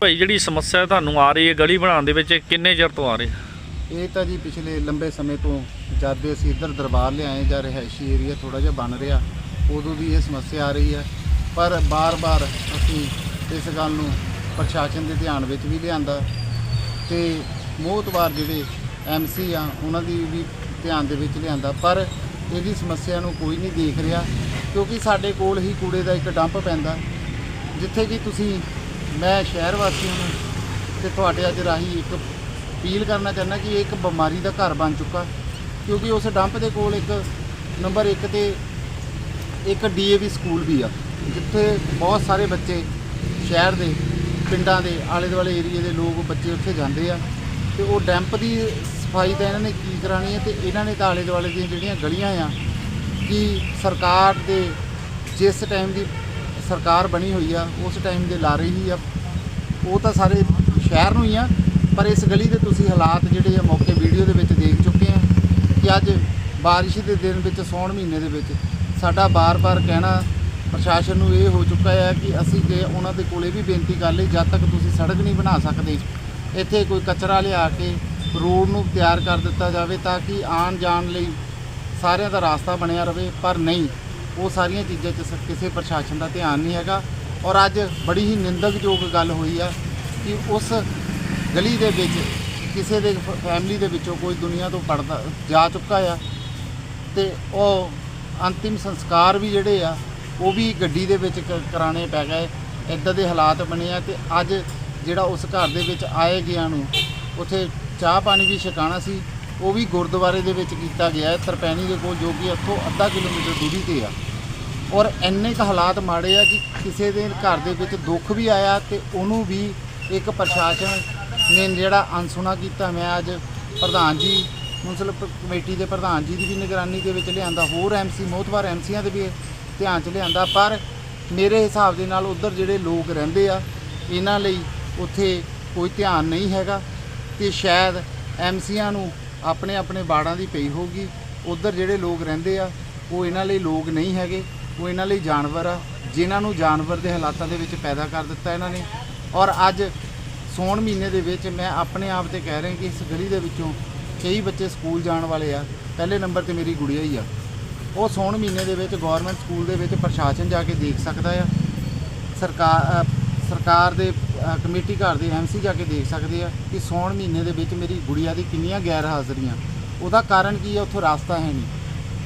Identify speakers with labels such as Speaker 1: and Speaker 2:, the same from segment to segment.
Speaker 1: ਭਾਈ, ਜਿਹੜੀ ਸਮੱਸਿਆ ਤੁਹਾਨੂੰ ਆ ਰਹੀ ਹੈ ਗਲੀ ਬਣਾਉਣ ਦੇ ਵਿੱਚ ਕਿੰਨੇ ਚਿਰ ਤੋਂ ਆ ਰਹੀ ਹੈ?
Speaker 2: ਇਹ ਤਾਂ ਜੀ ਪਿਛਲੇ ਲੰਬੇ ਸਮੇਂ ਤੋਂ ਜਦ ਦੇ ਅਸੀਂ ਇੱਧਰ ਦਰਬਾਰ ਲਿਆਏ ਜਾਂ ਰਿਹਾਇਸ਼ੀ ਏਰੀਆ ਥੋੜਾ ਜਿਹਾ ਬਣ ਰਿਹਾ, ਉਦੋਂ ਦੀ ਇਹ ਸਮੱਸਿਆ ਆ ਰਹੀ ਹੈ। ਪਰ ਬਾਰ-ਬਾਰ ਅਸੀਂ ਇਸ ਗੱਲ ਨੂੰ ਪ੍ਰਸ਼ਾਸਨ ਦੇ ਧਿਆਨ ਵਿੱਚ ਵੀ ਲਿਆਂਦਾ ਤੇ ਮੋਹਤਵਾਰ ਜਿਹੜੇ ਐਮਸੀ ਆ, ਉਹਨਾਂ ਦੀ ਵੀ ਧਿਆਨ ਦੇ ਵਿੱਚ ਲਿਆਂਦਾ। ਪਰ ਇਹਦੀ ਸਮੱਸਿਆ ਨੂੰ ਕੋਈ ਨਹੀਂ ਦੇਖ ਰਿਹਾ, ਕਿਉਂਕਿ ਸਾਡੇ ਕੋਲ ਹੀ ਕੂੜੇ ਦਾ ਇੱਕ ਡੰਪ ਪੈਂਦਾ, ਜਿੱਥੇ ਕਿ ਤੁਸੀਂ ਮੈਂ ਸ਼ਹਿਰ ਵਾਸੀਆਂ ਨੂੰ ਤੇ ਤੁਹਾਡੇ ਅੱਜ ਰਾਹੀਂ ਇੱਕ ਅਪੀਲ ਕਰਨਾ ਚਾਹੁੰਦਾ ਕਿ ਇਹ ਇੱਕ ਬਿਮਾਰੀ ਦਾ ਘਰ ਬਣ ਚੁੱਕਾ, ਕਿਉਂਕਿ ਉਸ ਡੰਪ ਦੇ ਕੋਲ ਇੱਕ ਨੰਬਰ 1 ਤੇ ਇੱਕ ਡੀਏਵੀ ਸਕੂਲ ਵੀ ਆ, ਜਿੱਥੇ ਬਹੁਤ ਸਾਰੇ ਬੱਚੇ ਸ਼ਹਿਰ ਦੇ, ਪਿੰਡਾਂ ਦੇ ਆਲੇ ਦੁਆਲੇ ਏਰੀਏ ਦੇ ਲੋਕ, ਬੱਚੇ ਉੱਥੇ ਜਾਂਦੇ ਆ ਤੇ ਉਹ ਡੈਂਪ ਦੀ ਸਫ਼ਾਈ ਤਾਂ ਇਹਨਾਂ ਨੇ ਕੀ ਕਰਾਣੀ ਹੈ ਤੇ ਇਹਨਾਂ ਨੇ ਤਾਂ ਆਲੇ ਦੁਆਲੇ ਦੀਆਂ ਜਿਹੜੀਆਂ ਗਲੀਆਂ ਆ, ਕਿ ਸਰਕਾਰ ਦੇ ਜਿਸ ਟਾਈਮ ਦੀ ਸਰਕਾਰ ਬਣੀ ਹੋਈ ਆ, ਉਸ ਟਾਈਮ ਦੇ ਲਾ ਰਹੀ ਹੀ ਆ, ਉਹ ਤਾਂ ਸਾਰੇ ਸ਼ਹਿਰ ਨੂੰ ਹੀ ਆ, ਪਰ ਇਸ ਗਲੀ ਦੇ ਤੁਸੀਂ ਹਾਲਾਤ ਜਿਹੜੇ ਆ ਮੌਕੇ ਵੀਡੀਓ ਦੇ ਵਿੱਚ ਦੇਖ ਚੁੱਕੇ ਆ ਕਿ ਅੱਜ ਬਾਰਿਸ਼ ਦੇ ਦਿਨ ਵਿੱਚ, ਸੌਣ ਮਹੀਨੇ ਦੇ ਵਿੱਚ ਸਾਡਾ ਬਾਰ-ਬਾਰ ਕਹਿਣਾ ਪ੍ਰਸ਼ਾਸਨ ਨੂੰ ਇਹ ਹੋ ਚੁੱਕਾ ਹੈ ਕਿ ਅਸੀਂ ਜੇ ਉਹਨਾਂ ਦੇ ਕੋਲੇ ਵੀ ਬੇਨਤੀ ਕਰ ਲਈ, ਜਦ ਤੱਕ ਤੁਸੀਂ ਸੜਕ ਨਹੀਂ ਬਣਾ ਸਕਦੇ, ਇੱਥੇ ਕੋਈ ਕਚਰਾ ਲਿਆ ਕੇ ਰੋਡ ਨੂੰ ਤਿਆਰ ਕਰ ਦਿੱਤਾ ਜਾਵੇ ਤਾਂ ਕਿ ਆਉਣ ਜਾਣ ਲਈ ਸਾਰਿਆਂ ਦਾ ਰਾਸਤਾ ਬਣਿਆ ਰਵੇ ਪਰ ਨਹੀਂ। ਉਹ ਸਾਰੀਆਂ ਚੀਜ਼ਾਂ 'ਚ ਸ- ਕਿਸੇ ਪ੍ਰਸ਼ਾਸਨ ਦਾ ਧਿਆਨ ਨਹੀਂ ਹੈਗਾ ਔਰ ਅੱਜ ਬੜੀ ਹੀ ਨਿੰਦਕਯੋਗ ਗੱਲ ਹੋਈ ਆ ਕਿ ਉਸ ਗਲੀ ਦੇ ਵਿੱਚ, ਕਿਸੇ ਦੇ ਫ- ਫੈਮਿਲੀ ਦੇ ਵਿੱਚੋਂ ਕੋਈ ਦੁਨੀਆ ਤੋਂ ਪੜਦਾ, ਜਾ ਚੁੱਕਾ ਆ ਤੇ ਉਹ ਅੰਤਿਮ ਸੰਸਕਾਰ ਵੀ ਜਿਹੜੇ ਆ, ਉਹ ਵੀ ਗੱਡੀ ਦੇ ਵਿੱਚ ਕ- ਕਰਾਣੇ ਪੈ ਗਏ, ਇਦਾਂ ਦੇ ਹਾਲਾਤ ਬਣੇ ਆ ਤੇ ਅੱਜ ਜਿਹੜਾ ਉਸ ਘਰ ਦੇ ਵਿੱਚ ਆਏ ਗਿਆ ਨੂੰ, ਉੱਥੇ ਚਾਹ ਪਾਣੀ ਵੀ ਛਕਾਣਾ ਸੀ, ਉਹ ਵੀ ਗੁਰਦੁਆਰੇ ਦੇ ਵਿੱਚ ਕੀਤਾ ਗਿਆ ਹੈ, ਤਰਪੈਣੀ ਦੇ ਕੋਲ ਜੋ ਕਿ ਇੱਥੋਂ ਅੱਧਾ ਕਿਲੋਮੀਟਰ ਦੂਰੀ ਤੇ ਆ। ਔਰ ਇੰਨੇ ਕੁ ਹਾਲਾਤ ਮਾੜੇ ਆ ਕਿ ਕਿਸੇ ਦੇ ਘਰ ਦੇ ਵਿੱਚ ਦੁੱਖ ਵੀ ਆਇਆ ਤੇ ਉਹਨੂੰ ਵੀ ਇੱਕ ਪ੍ਰਸ਼ਾਸਨ ਨੇ ਜਿਹੜਾ ਅਨਸੁਣਾ ਕੀਤਾ। ਮੈਂ ਅੱਜ ਪ੍ਰਧਾਨ ਜੀ ਮੁਨਸਲ ਕਮੇਟੀ ਦੇ ਪ੍ਰਧਾਨ ਜੀ ਦੀ ਵੀ ਨਿਗਰਾਨੀ ਦੇ ਵਿੱਚ ਲਿਆਂਦਾ, ਹੋਰ ਐਮਸੀ ਮੋਹਤਵਾਰ ਐਮਸੀਆਂ ਦੇ ਵੀ ਧਿਆਨ 'ਚ ਲਿਆਂਦਾ। ਪਰ ਮੇਰੇ ਹਿਸਾਬ ਦੇ ਨਾਲ ਉਧਰ ਜਿਹੜੇ ਲੋਕ ਰਹਿੰਦੇ ਆ, ਇਹਨਾਂ ਲਈ ਉੱਥੇ ਕੋਈ ਧਿਆਨ ਨਹੀਂ ਹੈਗਾ ਤੇ ਸ਼ਾਇਦ ਐਮਸੀਆਂ ਨੂੰ ਆਪਣੇ ਆਪਣੇ ਬਾੜਾਂ ਦੀ ਪਈ ਹੋਊਗੀ। ਉਧਰ ਜਿਹੜੇ ਲੋਕ ਰਹਿੰਦੇ ਆ, ਉਹ ਇਹਨਾਂ ਲਈ ਲੋਕ ਨਹੀਂ ਹੈਗੇ। ਉਹ ਇਹਨਾਂ ਲਈ ਜਾਨਵਰ ਆ, ਜਿਨ੍ਹਾਂ ਨੂੰ ਜਾਨਵਰ ਦੇ ਹਾਲਾਤਾਂ ਦੇ ਵਿੱਚ ਪੈਦਾ ਕਰ ਦਿੱਤਾ ਇਹਨਾਂ ਨੇ। ਔਰ ਅੱਜ ਸੌਣ ਮਹੀਨੇ ਦੇ ਵਿੱਚ ਮੈਂ ਆਪਣੇ ਆਪ ਤੇ ਕਹਿ ਰਿਹਾ ਕਿ ਇਸ ਗਲੀ ਦੇ ਵਿੱਚੋਂ ਕਈ ਬੱਚੇ ਸਕੂਲ ਜਾਣ ਵਾਲੇ ਆ। ਪਹਿਲੇ ਨੰਬਰ ਤੇ ਮੇਰੀ ਗੁੜੀਆ ਹੀ ਆ। ਉਹ ਸੌਣ ਮਹੀਨੇ ਦੇ ਵਿੱਚ ਗਵਰਨਮੈਂਟ ਸਕੂਲ ਦੇ ਵਿੱਚ ਪ੍ਰਸ਼ਾਸਨ ਜਾ ਕੇ ਦੇਖ ਸਕਦਾ ਆ। ਸਰਕਾਰ ਸਰਕਾਰ ਦੇ ਕਮੇਟੀ ਘਰ ਦੇ ਐਮਸੀ ਜਾ ਕੇ ਦੇਖ ਸਕਦੇ ਆ ਕਿ ਸੌਣ ਮਹੀਨੇ ਦੇ ਵਿੱਚ ਮੇਰੀ ਗੁੜੀਆ ਦੀ ਕਿੰਨੀਆਂ ਗੈਰ ਹਾਜ਼ਰੀਆਂ। ਉਹਦਾ ਕਾਰਨ ਕੀ ਆ? ਉੱਥੋਂ ਰਾਸਤਾ ਹੈ ਨਹੀਂ।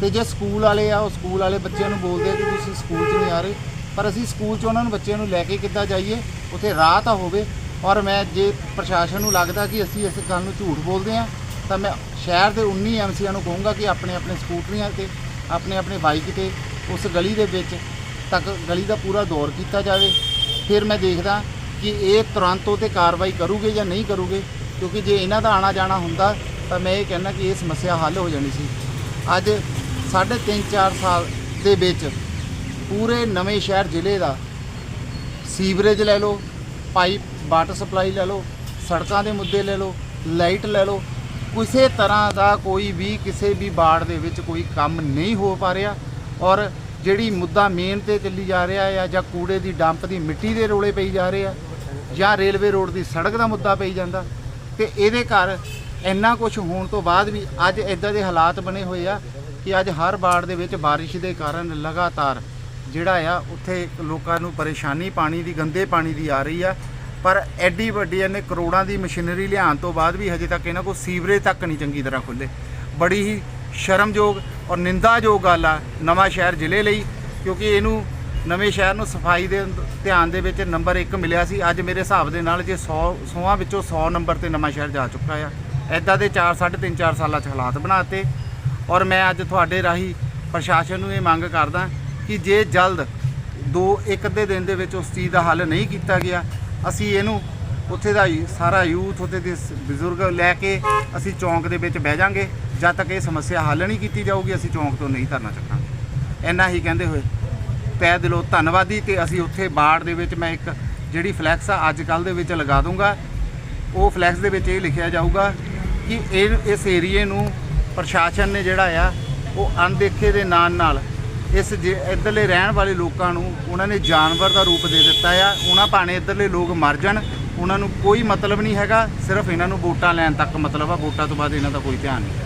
Speaker 2: ਤੇ ਜੇ ਸਕੂਲ ਵਾਲੇ ਆ, ਉਹ ਸਕੂਲ ਵਾਲੇ ਬੱਚਿਆਂ ਨੂੰ ਬੋਲਦੇ ਆ ਕਿ ਤੁਸੀਂ ਸਕੂਲ 'ਚ ਨਹੀਂ ਆ ਰਹੇ। ਪਰ ਅਸੀਂ ਸਕੂਲ 'ਚ ਉਹਨਾਂ ਨੂੰ ਬੱਚਿਆਂ ਨੂੰ ਲੈ ਕੇ ਕਿੱਦਾਂ ਜਾਈਏ, ਉੱਥੇ ਰਾਹ ਤਾਂ ਹੋਵੇ। ਔਰ ਮੈਂ ਜੇ ਪ੍ਰਸ਼ਾਸਨ ਨੂੰ ਲੱਗਦਾ ਕਿ ਅਸੀਂ ਇਸ ਗੱਲ ਨੂੰ ਝੂਠ ਬੋਲਦੇ ਆ ਤਾਂ ਮੈਂ ਸ਼ਹਿਰ ਦੇ 19 ਐਮਸੀਆਂ ਨੂੰ ਕਹੂੰਗਾ ਕਿ ਆਪਣੇ ਆਪਣੇ ਸਕੂਟਰੀਆਂ ਤੇ, ਆਪਣੇ ਆਪਣੇ ਬਾਈਕ ਤੇ, ਉਸ ਗਲੀ ਦੇ ਵਿੱਚ ਤੱਕ ਗਲੀ ਦਾ ਪੂਰਾ ਦੌਰ ਕੀਤਾ ਜਾਵੇ। ਫਿਰ ਮੈਂ ਦੇਖਦਾ ਕਿ ਇਹ ਤੁਰੰਤ ਉਹ ਤੇ ਕਾਰਵਾਈ ਕਰੂਗੇ ਜਾਂ ਨਹੀਂ ਕਰੂਗੇ, ਕਿਉਂਕਿ ਜੇ ਇਹਨਾਂ ਦਾ ਆਣਾ ਜਾਣਾ ਹੁੰਦਾ, ਤਾਂ ਮੈਂ ਇਹ ਕਹਿਣਾ ਕਿ ਇਹ ਸਮੱਸਿਆ ਹੱਲ ਹੋ ਜਾਣੀ ਸੀ। ਅੱਜ ਸਾਢੇ ਤਿੰਨ 4 ਸਾਲ ਦੇ ਵਿੱਚ ਪੂਰੇ ਨਵੇਂ ਸ਼ਹਿਰ ਜ਼ਿਲ੍ਹੇ ਦਾ ਸੀਵਰੇਜ ਲੈ ਲਓ, ਪਾਈਪ, ਵਾਟਰ ਸਪਲਾਈ ਲੈ ਲਓ, ਸੜਕਾਂ ਦੇ ਮੁੱਦੇ ਲੈ ਲਓ, ਲਾਈਟ ਲੈ ਲਓ, ਕਿਸੇ ਤਰ੍ਹਾਂ ਦਾ ਕੋਈ ਵੀ ਕਿਸੇ ਵੀ ਬਾੜ ਦੇ ਵਿੱਚ ਕੋਈ ਕੰਮ ਨਹੀਂ ਹੋ ਪਾ ਰਿਹਾ ਔਰ ਜਿਹੜੀ ਮੁੱਦਾ ਮੇਨ ਤੇ ਚੱਲੀ ਜਾ ਰਿਹਾ ਹੈ ਜਾਂ ਕੂੜੇ ਦੀ ਡੰਪ ਦੀ ਮਿੱਟੀ ਦੇ ਰੋਲੇ ਪਈ ਜਾ ਰਹੇ ਆ ਜਾਂ ਰੇਲਵੇ ਰੋਡ ਦੀ ਸੜਕ ਦਾ ਮੁੱਦਾ ਪਈ ਜਾਂਦਾ ਤੇ ਇਹਦੇ ਘਰ ਇੰਨਾ ਕੁਝ ਹੋਣ ਤੋਂ ਬਾਅਦ ਵੀ ਅੱਜ ਇਦਾਂ ਦੇ ਹਾਲਾਤ ਬਣੇ ਹੋਏ ਆ ਕਿ ਅੱਜ ਹਰ ਬਾੜ ਦੇ ਵਿੱਚ ਬਾਰਿਸ਼ ਦੇ ਕਾਰਨ ਲਗਾਤਾਰ ਜਿਹੜਾ ਆ, ਉੱਥੇ ਲੋਕਾਂ ਨੂੰ ਪਰੇਸ਼ਾਨੀ, ਪਾਣੀ ਦੀ, ਗੰਦੇ ਪਾਣੀ ਦੀ ਆ ਰਹੀ ਆ। ਪਰ ਐਡੀ ਵੱਡੀ ਇਹਨੇ ਕਰੋੜਾਂ ਦੀ ਮਸ਼ੀਨਰੀ ਲਿਆਉਣ ਤੋਂ ਬਾਅਦ ਵੀ ਹਜੇ ਤੱਕ ਇਹਨਾਂ ਕੋਲ ਸੀਵਰੇਜ ਤੱਕ ਨਹੀਂ ਚੰਗੀ ਤਰ੍ਹਾਂ ਖੁੱਲੇ ਬੜੀ ਹੀ ਸ਼ਰਮਯੋਗ ਔਰ ਨਿੰਦਾਯੋਗ ਗੱਲ ਆ ਨਵਾਂ ਸ਼ਹਿਰ ਜ਼ਿਲ੍ਹੇ ਲਈ, ਕਿਉਂਕਿ ਇਹਨੂੰ ਨਵੇਂ ਸ਼ਹਿਰ ਨੂੰ ਸਫ਼ਾਈ ਦੇ ਧਿਆਨ ਦੇ ਵਿੱਚ ਨੰਬਰ 1 ਮਿਲਿਆ ਸੀ। ਅੱਜ ਮੇਰੇ ਹਿਸਾਬ ਦੇ ਨਾਲ ਜੇ 100 100 ਵਿੱਚੋਂ 100 ਨੰਬਰ ਤੇ ਨਵਾਂ ਸ਼ਹਿਰ ਜਾ ਚੁੱਕਾ ਆ। ਐਦਾਂ ਦੇ 4 3.5 4 ਸਾਲਾਂ 'ਚ ਹਾਲਾਤ ਬਣਾਤੇ ਔਰ ਮੈਂ ਅੱਜ ਤੁਹਾਡੇ ਰਾਹੀਂ ਪ੍ਰਸ਼ਾਸਨ ਨੂੰ ਇਹ ਮੰਗ ਕਰਦਾ ਕਿ ਜੇ ਜਲਦ ਦੋ ਇੱਕ ਅੱਧੇ ਦਿਨ ਦੇ ਵਿੱਚ ਉਸ ਚੀਜ਼ ਦਾ ਹੱਲ ਨਹੀਂ ਕੀਤਾ ਗਿਆ, ਅਸੀਂ ਇਹਨੂੰ ਉੱਥੇ ਦਾ ਸਾਰਾ ਯੂਥ ਉੱਥੇ ਦੇ ਬਜ਼ੁਰਗ ਲੈ ਕੇ ਅਸੀਂ ਚੌਂਕ ਦੇ ਵਿੱਚ ਬਹਿ ਜਾਾਂਗੇ। ਜਦ ਤੱਕ ਇਹ ਸਮੱਸਿਆ ਹੱਲ ਨਹੀਂ ਕੀਤੀ ਜਾਊਗੀ, ਅਸੀਂ ਚੌਂਕ ਤੋਂ ਨਹੀਂ ਧਰਨਾ ਚੱਕਾਂਗੇ। ਇੰਨਾ ਹੀ ਕਹਿੰਦੇ ਹੋਏ। ਤਹਿ ਦਿਲੋਂ ਧੰਨਵਾਦੀ ਤੇ ਅਸੀਂ ਉੱਥੇ ਬਾੜ ਦੇ ਵਿੱਚ ਮੈਂ ਇੱਕ ਜਿਹੜੀ ਫਲੈਕਸ ਆ, ਅੱਜ ਕੱਲ ਦੇ ਵਿੱਚ ਲਗਾ ਦੂੰਗਾ। ਉਹ ਫਲੈਕਸ ਦੇ ਵਿੱਚ ਇਹ ਲਿਖਿਆ ਜਾਊਗਾ ਕਿ ਇਹ, ਇਸ ਏਰੀਏ ਨੂੰ ਪ੍ਰਸ਼ਾਸਨ ਨੇ ਜਿਹੜਾ ਆ, ਉਹ ਅਣਦੇਖੇ ਦੇ ਨਾਲ ਨਾਲ ਇਸ ਜੇ ਇੱਧਰਲੇ ਰਹਿਣ ਵਾਲੇ ਲੋਕਾਂ ਨੂੰ ਉਹਨਾਂ ਨੇ ਜਾਨਵਰ ਦਾ ਰੂਪ ਦੇ ਦਿੱਤਾ ਆ। ਉਹਨਾਂ ਭਾਣੇ ਇੱਧਰਲੇ ਲੋਕ ਮਰ ਜਾਣ, ਉਹਨਾਂ ਨੂੰ ਕੋਈ ਮਤਲਬ ਨਹੀਂ ਹੈਗਾ, ਸਿਰਫ ਇਹਨਾਂ ਨੂੰ ਵੋਟਾਂ ਲੈਣ ਤੱਕ ਮਤਲਬ ਆ। ਵੋਟਾਂ ਤੋਂ ਬਾਅਦ ਇਹਨਾਂ ਦਾ ਕੋਈ ਧਿਆਨ ਨਹੀਂ।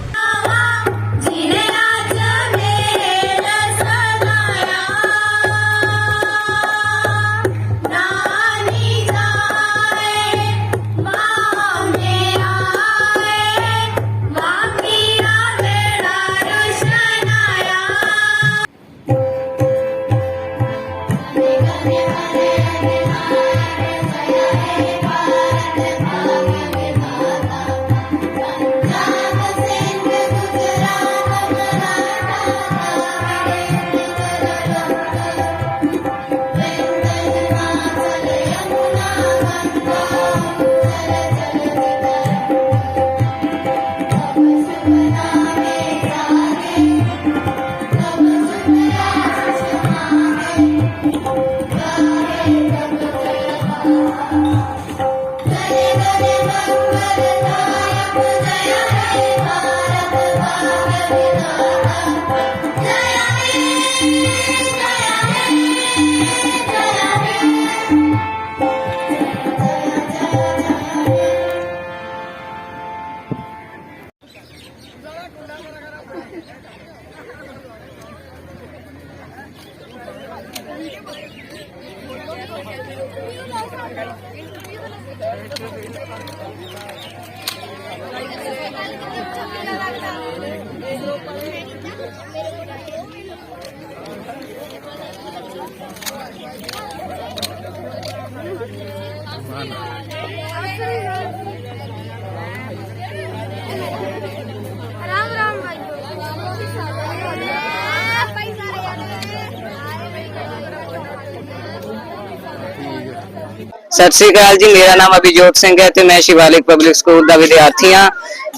Speaker 3: ਸਤਿ ਸ੍ਰੀ ਅਕਾਲ ਜੀ, ਮੇਰਾ ਨਾਮ ਅਭਿਜੋਤ ਸਿੰਘ ਹੈ ਤੇ ਮੈਂ ਸ਼ਿਵਾਲਿਕ ਪਬਲਿਕ ਸਕੂਲ ਦਾ ਵਿਦਿਆਰਥੀ ਹਾਂ।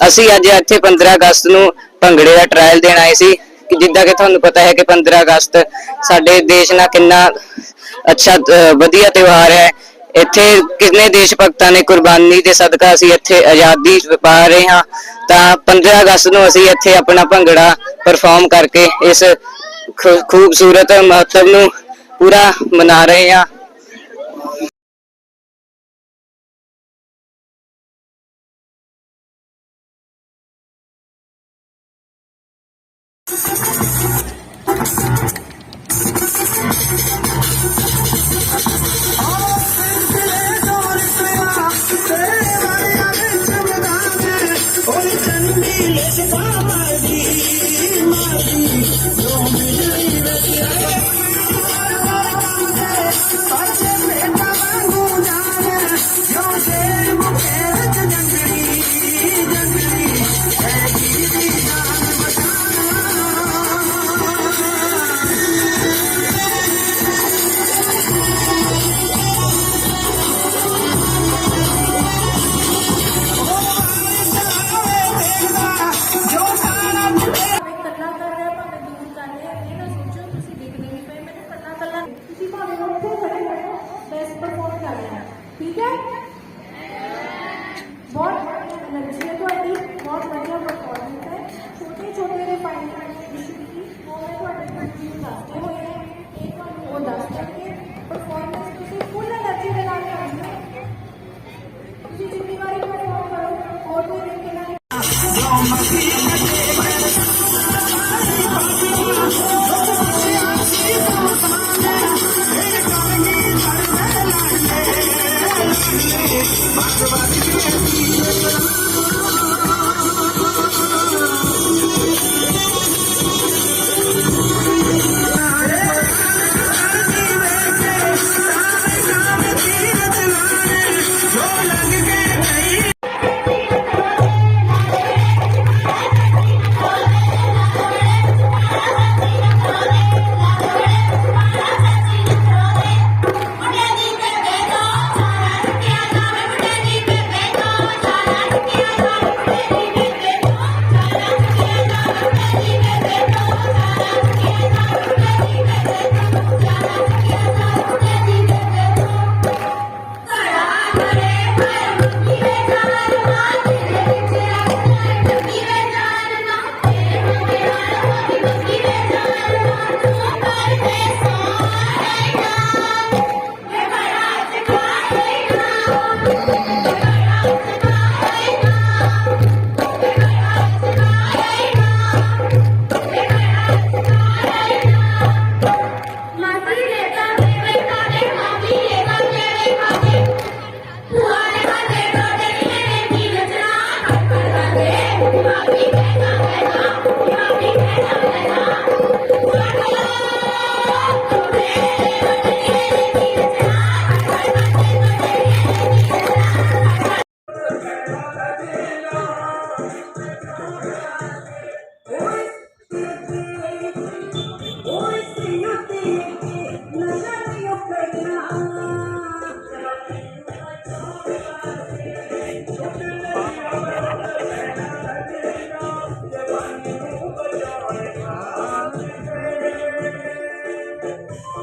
Speaker 3: ਅਸੀਂ ਅੱਜ ਇੱਥੇ 15 ਅਗਸਤ ਨੂੰ ਭੰਗੜੇ ਦਾ ਟ੍ਰਾਇਲ ਦੇਣ ਆਏ ਸੀ। ਕਿ ਜਿੱਦਾਂ ਕਿ ਤੁਹਾਨੂੰ ਪਤਾ ਹੈ ਕਿ 15 ਅਗਸਤ ਸਾਡੇ ਦੇਸ਼ ਨਾਲ ਕਿੰਨਾ ਅੱਛਾ ਵਧੀਆ ਤਿਉਹਾਰ ਹੈ। ਇੱਥੇ ਕਿੰਨੇ ਦੇਸ਼ ਭਗਤਾਂ ਨੇ ਕੁਰਬਾਨੀ ਦੇ ਸਦਕਾ ਅਸੀਂ ਇੱਥੇ ਆਜ਼ਾਦੀ ਪਾ ਰਹੇ ਹਾਂ। ਤਾਂ 15 ਅਗਸਤ ਨੂੰ ਅਸੀਂ ਇੱਥੇ ਆਪਣਾ ਭੰਗੜਾ ਪਰਫਾਰਮ ਕਰਕੇ ਇਸ ਖੂਬਸੂਰਤ ਮਹੱਤਵ ਨੂੰ ਪੂਰਾ ਮਨਾ ਰਹੇ ਹਾਂ।
Speaker 4: Thank you.